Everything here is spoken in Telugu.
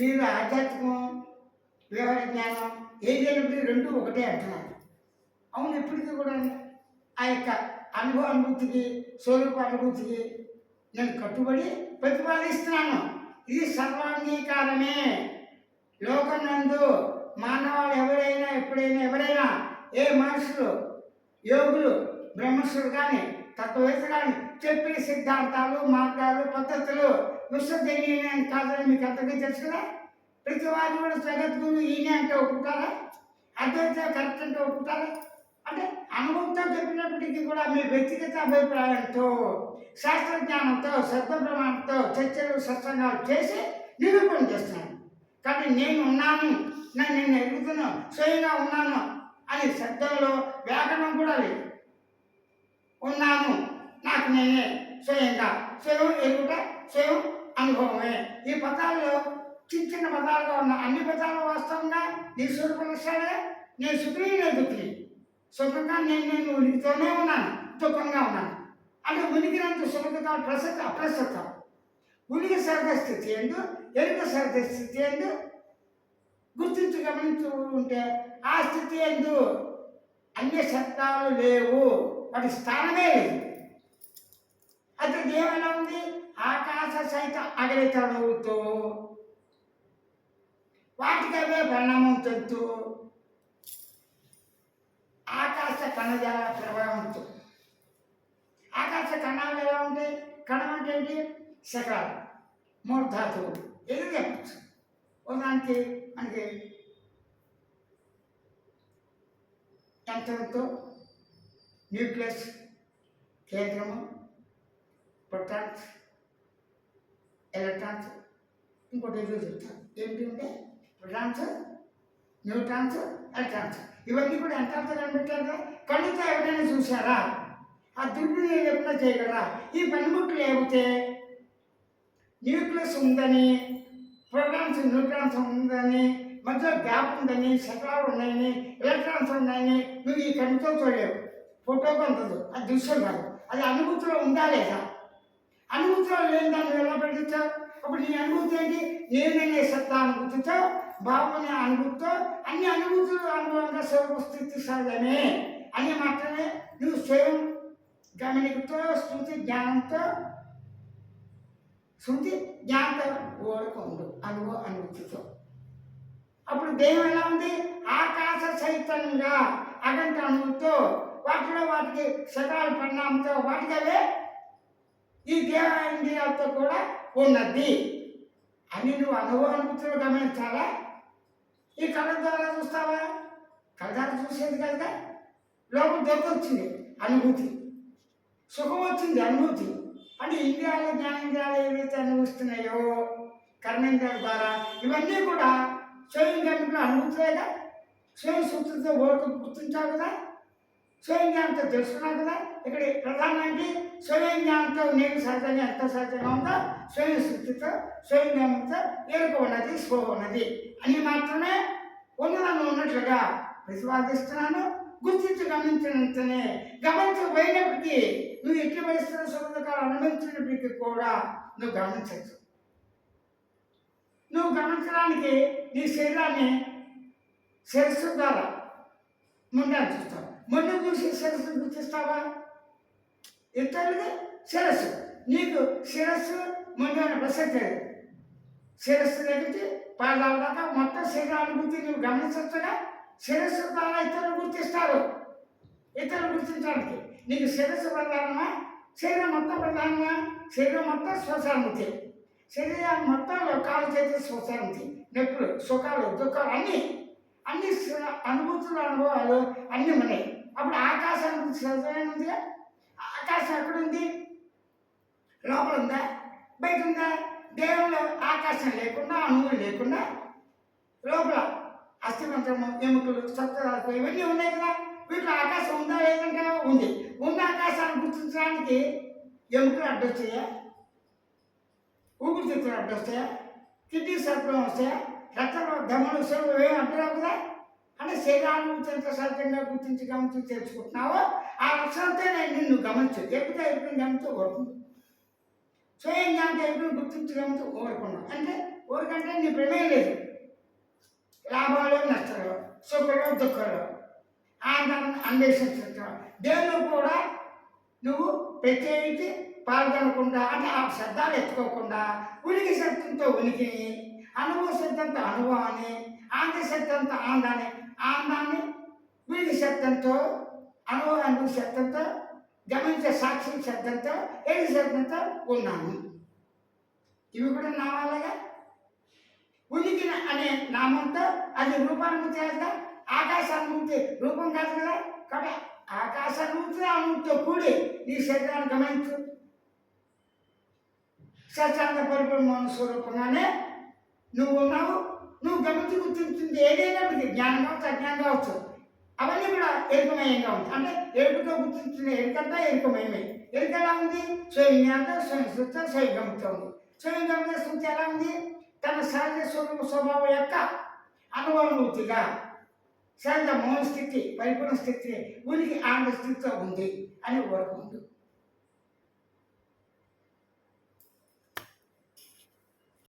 మీరు ఆధ్యాత్మికం వ్యవహార జ్ఞానం ఏది రెండు ఒకటే అంటున్నారు. అవును ఎప్పటికీ కూడా ఆ యొక్క అనుభవ అనుభూతికి స్వరూప అనుభూతికి నేను కట్టుబడి ప్రతిపాదిస్తున్నాను. ఇది సర్వాంగీకారమే. లోకం నందు మానవాళ్ళు ఎవరైనా ఎప్పుడైనా ఎవరైనా ఏ మనుషులు యోగులు బ్రహ్మస్సులు కానీ తత్వవేత్త కానీ చెప్పిన సిద్ధాంతాలు మార్గాలు పద్ధతులు విశ్వజనీయం కాదని మీకు అంతగా తెలుసు కదా? ప్రతి వారిని కూడా జగద్గురు ఈయన అంటే ఒప్పుకుంటారా? అద్వైత కరెక్ట్ అంటే ఒప్పుకుంటారా? అంటే అనుభవంతో చెప్పినప్పటికీ కూడా మీ వ్యక్తిగత అభిప్రాయంతో శాస్త్రజ్ఞానంతో శబ్ద ప్రమాణంతో చర్చలు సత్సంగాలు చేసి నిరూపణ చేస్తున్నాను కానీ నేను ఉన్నాను నేను ఎదుగుతున్నాను స్వయంగా ఉన్నాను అని శబ్దంలో వ్యాకరణం కూడా లేదు. ఉన్నాను. నాకు నేనే స్వయంగా స్వయం ఎదుట స్వయం అనుభవమే. ఈ పదాల్లో చిన్న చిన్న పదాలుగా ఉన్న అన్ని పదాలు వాస్తవంగా నీ స్వరూపం నేను సుఖీ నేను దుఃఖి సుఖంగా నేను నేను ఉనికితోనే ఉన్నాను. దుఃఖంగా ఉన్నాను. అంటే ఉనికినంత సుఖత ప్రసక్త అప్రసక్తం. ఉనికి సరద స్థితి ఎందు ఎరుక సరద స్థితి ఎందు గుర్తించి గమనించు ఉంటే ఆ స్థితి ఎందు అన్య శబ్దాలు లేవు. వాటి స్థానమే లేదు. అది ఏమైనా ఉంది ఆకాశ సహిత అగలితనువుతో వాటికవే పరిణామం చెందుతూ ఆకాశ కణజాల ప్రభావంతో ఆకాశ కణాలు ఎలా ఉంటాయి? కణం అంటే ఏంటి? శకలాలు మూడు ధాతువులు. ఏది చెప్పచ్చు? ఉదాహరణకి మనకి యంత్రంతో న్యూక్లియస్ కేంద్రము ప్రొటాన్స్ ఎలక్ట్రాన్స్ ఇంకోటి ఏదో చెప్తాను ఏంటి అంటే ప్రొటాన్స్ న్యూట్రాన్స్ ఎలక్ట్రాన్స్ ఇవన్నీ కూడా ఎంత అర్థం కనిపెట్టారు కదా. కళ్ళుతో ఎవరైనా చూసారా ఆ దుర్వినియోగం ఎప్పుడైనా చేయగలరా? ఈ పనిముట్లు లేకపోతే న్యూక్లియస్ ఉందని ప్రోటాన్స్ న్యూట్రాన్స్ ఉందని మధ్యలో గ్యాప్ ఉందని శకలాలు ఉన్నాయని ఎలక్ట్రాన్స్ ఉన్నాయని నువ్వు ఈ కళ్ళతో చూడలేవు ఫోటోకి ఉంటుంది. అది దృశ్యం కాదు. అది అనుభూతిలో ఉందా లేదా? అనుభూతిలో లేని దాన్ని ఎలా పెట్టించావు అప్పుడు నీ అనుభూతి ఏంటి? నేననే సత్తా అనుభూతితో భావన అనుభూతితో అన్ని అనుభూతులు అనుభవంగా సర్వస్థితి స్థితి సహజమే అని మాత్రమే నువ్వు స్వయం గమనికతో శృతి జ్ఞానంతో శృతి జ్ఞానంతో ఓడక ఉండు. అనుభవ అనుభూతితో. అప్పుడు దేహం ఎలా ఉంది? ఆకాశ చైతన్యంగా అగంట అనుభూతితో వాటిలో వాటికి సకాల పరిణామంతో వాటికవే ఈ దేహ ఇంద్రియాలతో కూడా ఉన్నది. అని నువ్వు అనుభవానుభూతులు గమనించాలా? ఈ కళ్ళ ద్వారా చూస్తావా? కళ్ళ ద్వారా చూసేది కదా లోపల దెబ్బ వచ్చింది అనుభూతి. సుఖం వచ్చింది అనుభూతి. అంటే ఇంద్రియాలు జ్ఞానేంద్రియాలు ఏవైతే అనుభవిస్తున్నాయో కర్మేంద్రియాల ద్వారా ఇవన్నీ కూడా స్వయం జ్ఞానంలో అనుభూతులేగా స్వయం సూత్రంతో ఓరకు గుర్తించావు కదా? స్వయం జ్ఞానంతో కదా? ఇక్కడ ప్రధానం ఏంటి నేను సహజంగా ఎంత సహజంగా ఉందో స్వయం శుద్ధితో స్వయంజ్ఞానంతో జ్ఞానంతో ఎరుక ఉన్నది స్వ ఉన్నది. అని మాత్రమే ఉన్నదాన్ని ఉన్నట్లుగా ప్రతిపాదిస్తున్నాను. గుర్తించి గమనించినంతనే గమనించబోయినప్పటికీ నువ్వు ఎట్టి పరిస్థితుల సుఖదుఖాలు అనుభవించినప్పటికీ కూడా నువ్వు గమనించచ్చు నువ్వు గమనించడానికి నీ శరీరాన్ని శిరస్సు ద్వారా ముందని చూస్తావు. మొండ చూసి శిరస్సు గుర్తిస్తావా? ఇతరులది శిరస్సు. నీకు శిరస్సు మొన్న ప్రసక్తి శిరస్సు దగ్గర పాదాల దాకా మొత్తం శరీరానుభూతి నువ్వు గమనించవచ్చుగా శిరస్సు ద్వారా ఇతరులు గుర్తిస్తారు. ఇతరులు గుర్తించడానికి. నీకు శిరస్సు ప్రధానమా? శరీరం మొత్తం ప్రధానమా? శరీరం మొత్తం శ్వాసానుభూతి శరీరం మొత్తం కాలు చేతి శ్వాసానుభూతి నొప్పులు సుఖాలు దుఃఖాలు అన్నీ. అన్ని అనుభూతులు అనుభవాలు అన్నీ ఉన్నాయి. అప్పుడు ఆకాశానికి సహజమైన ఉందిగా ఆకాశం ఎక్కడుంది? లోపల ఉందా బయట ఉందా దేవుళ్ళు ఆకాశం లేకుండా అణువులు లేకుండా లోపల అస్థిమంత్రము ఎముకలు సప్తరాలు ఇవన్నీ ఉన్నాయి కదా. వీటిలో ఆకాశం ఉందా లేదంటే ఉంది. ఉన్న ఆకాశాన్ని గుర్తించడానికి ఎముకలు అడ్డొచ్చాయా ఊపిరితిత్తులు అడ్డొస్తాయా? కిడ్నీ సర్పం వస్తాయా? రక్త ధమలు సెలవు ఏమి అంటున్నావు కదా? అంటే శరీరాన్ని ఎంత సహజంగా గుర్తించి గమనించి తెలుసుకుంటున్నావో ఆ లక్షణంతో నేను నిన్ను గమనించు. ఎప్పుడు ఎప్పుడు గమనించు ఓరుకుంది స్వయంగా అంటే ఎప్పుడు గుర్తించి గమనించి ఓరుకున్నావు అంటే ఓరికంటే నీ ప్రమేయం లేదు. లాభాలు నష్టాలు సుఖంలో దుఃఖాలు. ఆనందం అన్వేషించడం. దేవుడు కూడా నువ్వు ప్రత్యేకించి పాల్గొనకుండా అంటే ఆ శబ్దాలు ఎత్తుకోకుండా ఉనికి శబ్దంతో ఉనికిని అనుభవ శబ్దంతో అనుభవాన్ని ఆంధ్ర శబ్దంతో ఆనందాన్ని ఆనందాన్ని ఉనికి శబ్దంతో అనుభవ శబ్దంతో గమనించే సాక్షి శబ్దంతో ఏది శబ్దంతో ఉన్నాను ఇవి కూడా నామాలగా ఉనికిన అనే నామంతో అది రూపానుభూతి కదా ఆకాశానుభూతి రూపం కాదు కదా? కాబట్టి ఆకాశానుభూతి అనుభూతితో కూడి నీ శరీరాన్ని గమనించు. సచాంత పరిపూర్ణ స్వరూపంగానే నువ్వు ఉన్నావు. నువ్వు గమనించి గుర్తించింది ఏదైనప్పటికీ జ్ఞానం కావచ్చు అజ్ఞానం కావచ్చు అవన్నీ కూడా ఎరుకమయంగా ఉంది అంటే ఎరుకతో గుర్తించిన ఎరుకంతా ఎరుకమయమే ఎరుక ఎలా ఉంది? స్వయం జ్ఞానంతో స్వయం శుద్ధ స్వయం గమనితో ఉంది. స్వయం గమనిత శుద్ధి ఎలా ఉంది? తన సహజ స్వరూప స్వభావం యొక్క అనుభవమూర్తిగా సహజ మౌన స్థితి పరిపూర్ణ స్థితి ఉనికి ఆనంద స్థితితో ఉంది అని కోరుకుంటుంది